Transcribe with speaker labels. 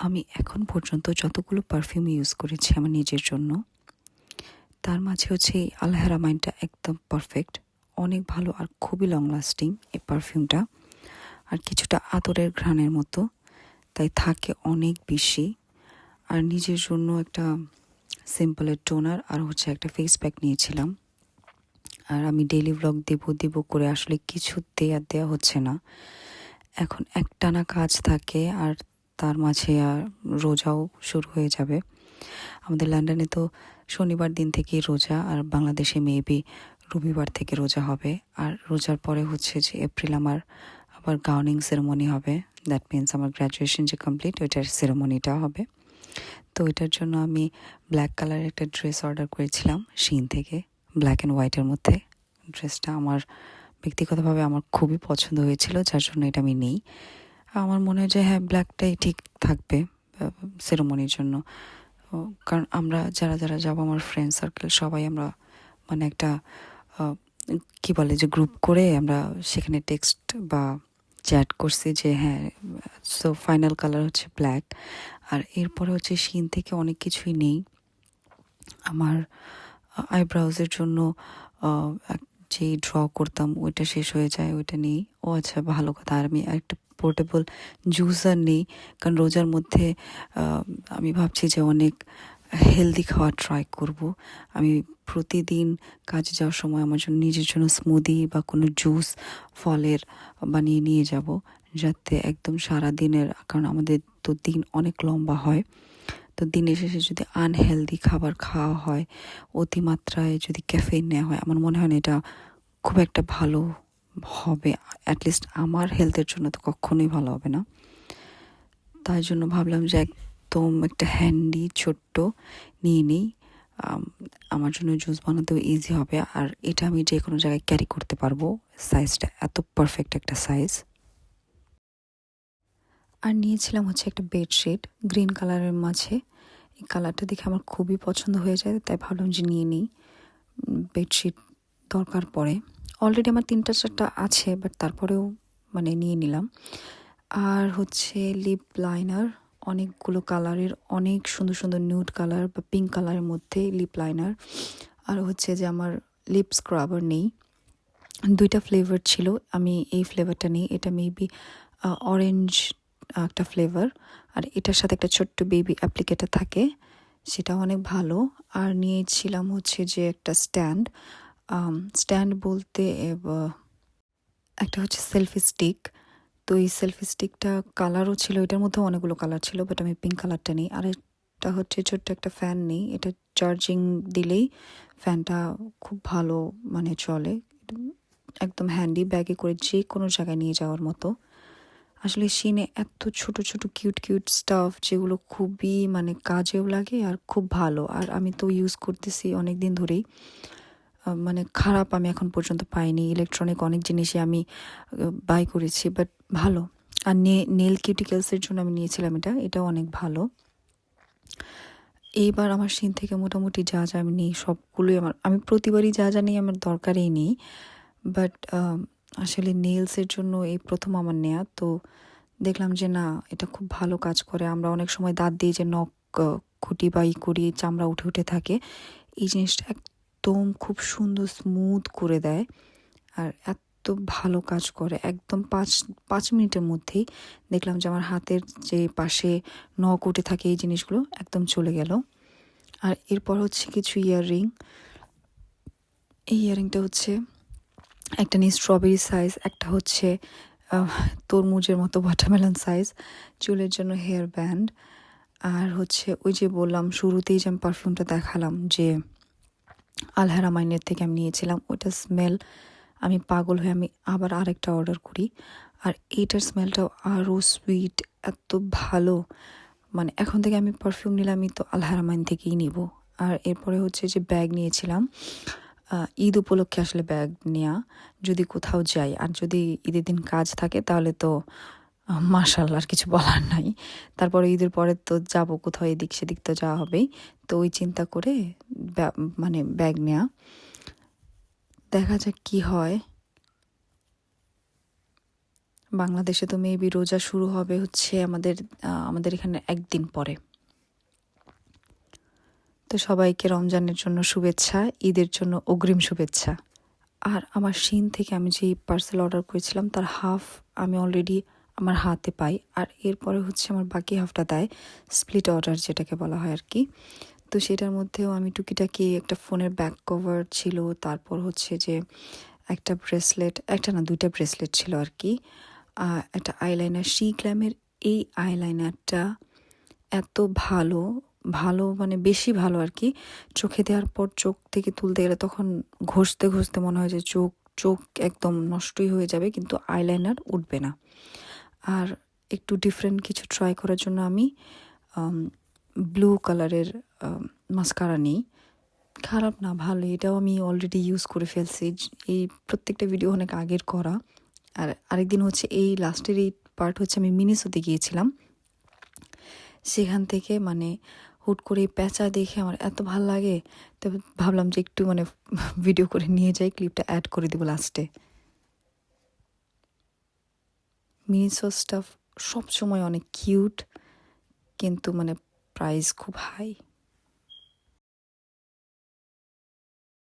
Speaker 1: আমি এখন পর্যন্ত যতগুলো পারফিউম ইউজ করেছি আমার নিজের জন্য, তার মাঝে হচ্ছে এই আলহারামাইনটা একদম পারফেক্ট অনেক ভালো আর খুবই লং লাস্টিং এই পারফিউমটা আর কিছুটা আতরের ঘ্রাণের মতো, তাই থাকে অনেক বেশি। আর নিজের জন্য একটা সিম্পলের টোনার আর হচ্ছে একটা ফেস প্যাক নিয়েছিলাম। আর আমি ডেলি ব্লগ দেব দেব করে আসলে কিছুতে আর দেওয়া হচ্ছে না। এখন একটানা কাজ থাকে আর তার মাঝে আর রোজাও শুরু হয়ে যাবে। আমাদের লন্ডনে তো শনিবার দিন থেকেই রোজা আর বাংলাদেশে মেবি রবিবার থেকে রোজা হবে। আর রোজার পরে হচ্ছে যে এপ্রিল আমার আবার গাউনিং সেরেমনি হবে। দ্যাট মিন্স আমার গ্র্যাজুয়েশন যে কমপ্লিট ওইটার সেরেমনিটা হবে। তো ওইটার জন্য আমি ব্ল্যাক কালারের একটা ড্রেস অর্ডার করেছিলাম শিন থেকে। ব্ল্যাক অ্যান্ড হোয়াইটের মধ্যে। ড্রেসটা আমার ব্যক্তিগতভাবে আমার খুবই পছন্দ হয়েছিল, যার জন্য এটা আমি নেই। আমার মনে হয় যে হ্যাঁ ব্ল্যাকটাই ঠিক থাকবে সেরোমনির জন্য। কারণ আমরা যারা যারা যাব, আমার ফ্রেন্ড সার্কেল সবাই আমরা মানে একটা কি বলে যে গ্রুপ করে আমরা সেখানে টেক্সট বা চ্যাট করছি যে হ্যাঁ সো ফাইনাল কালার হচ্ছে ব্ল্যাক আর এরপরে হচ্ছে শিন থেকে অনেক কিছুই নেই। আমার আইব্রাউজের জন্য আহ, এক- যে ড্র করতাম ওইটা শেষ হয়ে যায় ওইটা নেই। ও আচ্ছা ভালো কথা। আর আমি একটা পোর্টেবল জুসার নেই কারণ রোজার মধ্যে আমি ভাবছি যে অনেক হেলদি খাওয়া ট্রাই করব। আমি প্রতিদিন কাজে যাওয়ার সময় আমার জন্য নিজের জন্য স্মুদি বা কোনো জুস ফলের বানিয়ে নিয়ে যাব যাতে একদম সারা দিনের কারণ আমাদের তো দিন অনেক লম্বা হয়। তো দিনের শেষে যদি আনহেলদি খাবার খাওয়া হয়, অতিমাত্রায় যদি ক্যাফেইন নেওয়া হয়, আমার মনে হয় না এটা খুব একটা ভালো হবে। অ্যাটলিস্ট আমার হেলথের জন্য তো কখনোই ভালো হবে না। তাই জন্য ভাবলাম যে একদম একটা হ্যান্ডি ছোট্ট নিয়ে নিই। আমার জন্য জুস বানাতেও ইজি হবে। আর এটা আমি যে কোনো জায়গায় ক্যারি করতে পারব সাইজটা এত পারফেক্ট একটা সাইজ আর নিয়েছিলাম হচ্ছে একটা বেডশিট গ্রিন কালারের মাঝে। এই কালারটা দেখে আমার খুবই পছন্দ হয়ে যায়, তাই ভাবলাম যে নিয়ে নিই। বেডশিট দরকার পড়ে। অলরেডি আমার তিনটা চারটা আছে বাট তারপরেও মানে নিয়ে নিলাম। আর হচ্ছে লিপ লাইনার অনেকগুলো কালারের, অনেক সুন্দর সুন্দর নিউড কালার বা পিঙ্ক কালারের মধ্যে লিপ লাইনার আর হচ্ছে যে আমার লিপ স্ক্রাবার নেই। দুইটা ফ্লেভার ছিল, আমি এই ফ্লেভারটা নিই, এটা মেবি অরেঞ্জ একটা ফ্লেভার আর এটার সাথে একটা ছোট্ট বেবি অ্যাপ্লিকেটার থাকে সেটা অনেক ভালো। আর নিয়েছিলাম হচ্ছে যে একটা স্ট্যান্ড স্ট্যান্ড বলতে একটা হচ্ছে সেলফি স্টিক তো এই সেলফি স্টিকটা কালারও ছিল, এটার মধ্যে অনেকগুলো কালার ছিল বাট আমি পিঙ্ক কালারটা নিই। আর এটা হচ্ছে ছোট্ট একটা ফ্যান নেই, এটা চার্জিং দিলেই ফ্যানটা খুব ভালো মানে চলে। একদম হ্যান্ডি ব্যাগে করে যে কোনো জায়গায় নিয়ে যাওয়ার মতো। আসলে সিনে এত ছোট ছোট, কিউট কিউট স্টাফ যেগুলো খুবই মানে কাজেও লাগে আর খুব ভালো। আর আমি তো ইউজ করতেছি অনেক দিন ধরেই মানে খারাপ আমি এখন পর্যন্ত পাইনি। ইলেকট্রনিক অনেক জিনিসই আমি বাই করেছি বাট ভালো। আর নেল কিউটিক্যালসের জন্য আমি নিয়েছিলাম এটা। এটাও অনেক ভালো। এইবার আমার সিন থেকে মোটামুটি যা যা আমি নিই সবগুলোই আমার আমি প্রতিবারই যা যা নিই আমার দরকারই নেই। বাট আসলে নেলসের জন্য এই প্রথম আমার নেয়া। তো দেখলাম যে না, এটা খুব ভালো কাজ করে। আমরা অনেক সময় দাঁত দিয়ে যে নখ খুঁটি বা ই করি, চামড়া উঠে উঠে থাকে। এই জিনিসটা একদম খুব সুন্দর স্মুথ করে দেয় আর এত ভালো কাজ করে। একদম পাঁচ পাঁচ মিনিটের মধ্যেই দেখলাম যে আমার হাতের যে পাশে নখ উঠে থাকে এই জিনিসগুলো একদম চলে গেল। আর এরপর হচ্ছে কিছু ইয়াররিং এই ইয়াররিংটা হচ্ছে একটা নিয়ে স্ট্রবেরি সাইজ একটা হচ্ছে তরমুজের মতো ওয়াটারমেলন সাইজ চুলের জন্য হেয়ার ব্যান্ড আর হচ্ছে ওই যে বললাম, শুরুতেই যে আমি পারফিউমটা দেখালাম যে আলহারামাইনের থেকে আমি নিয়েছিলাম, ওইটা স্মেল আমি পাগল হয়ে আমি আবার আরেকটা অর্ডার করি। আর এইটার স্মেলটাও আরও সুইট এত ভালো। মানে এখন থেকে আমি পারফিউম নিলে আমি তো আলহারামাইন থেকেই নিব। আর এরপরে হচ্ছে যে ব্যাগ নিয়েছিলাম ঈদ উপলক্ষে আসলে ব্যাগ নেওয়া যদি কোথাও যাই, আর যদি ঈদের দিন কাজ থাকে তাহলে তো মাশাল্লাহ আর কিছু বলার নাই। তারপরে ঈদের পরে তো যাব কোথাও, এদিক সেদিক তো যাওয়া হবেই। তো ওই চিন্তা করে মানে ব্যাগ নেওয়া দেখা যাক কি হয়। বাংলাদেশে তো মেবি রোজা শুরু হবে হচ্ছে আমাদের আমাদের এখানে একদিন পরে। তো সবাইকে রমজানের জন্য শুভেচ্ছা, ঈদের জন্য অগ্রিম শুভেচ্ছা। আর আমার শিন থেকে আমি যে পার্সেল অর্ডার করেছিলাম, তার হাফ আমি অলরেডি আমার হাতে পাই। আর এরপরে হচ্ছে আমার বাকি হাফটা দেয় স্প্লিট অর্ডার যেটাকে বলা হয় আর কি। তো সেটার মধ্যেও আমি টুকিটাকি একটা ফোনের ব্যাক কভার ছিল, তারপর হচ্ছে যে একটা ব্রেসলেট একটা না দুইটা ব্রেসলেট ছিল আর কি। একটা আইলাইনার শি গ্ল্যামের এই আইলাইনারটা এত ভালো ভালো মানে বেশি ভালো আর কি চোখে দেওয়ার পর চোখ থেকে তুলতে গেলে তখন ঘষতে ঘষতে মনে হয় যে চোখ চোখ একদম নষ্টই হয়ে যাবে, কিন্তু আইলাইনার উঠবে না। আর একটু ডিফারেন্ট কিছু ট্রাই করার জন্য আমি ব্লু কালারের মাস্কারা নিই। খারাপ না, ভালো। এটাও আমি অলরেডি ইউজ করে ফেলছি। এই প্রত্যেকটা ভিডিও অনেক আগের করা। আর আরেকদিন হচ্ছে এই লাস্টের এই পার্ট হচ্ছে আমি মিনিসোতে গিয়েছিলাম। সেখান থেকে মানে হুট করে প্যাঁচা দেখে আমার এত ভালো লাগে, তো ভাবলাম যে একটু মানে ভিডিও করে নিয়ে যাই, ক্লিপটা অ্যাড করে দেবো লাস্টে মিনিসো স্টাফ সবসময় অনেক কিউট কিন্তু মানে প্রাইস খুব হাই